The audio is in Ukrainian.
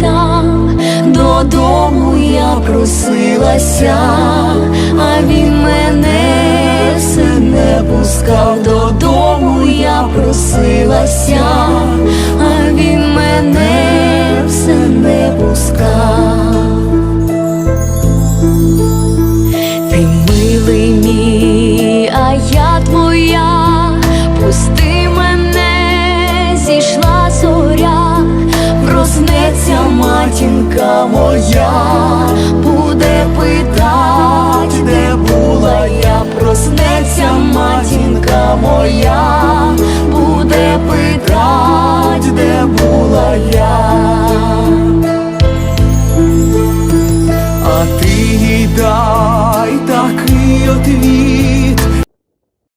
там додому я просилася, а він мене все не пускав, додому я просилася, а він мене все не пускав. жінка моя буде питать, де була я, проснеться матінка моя, буде питать, де була я, а ти їй дай такий отвіт.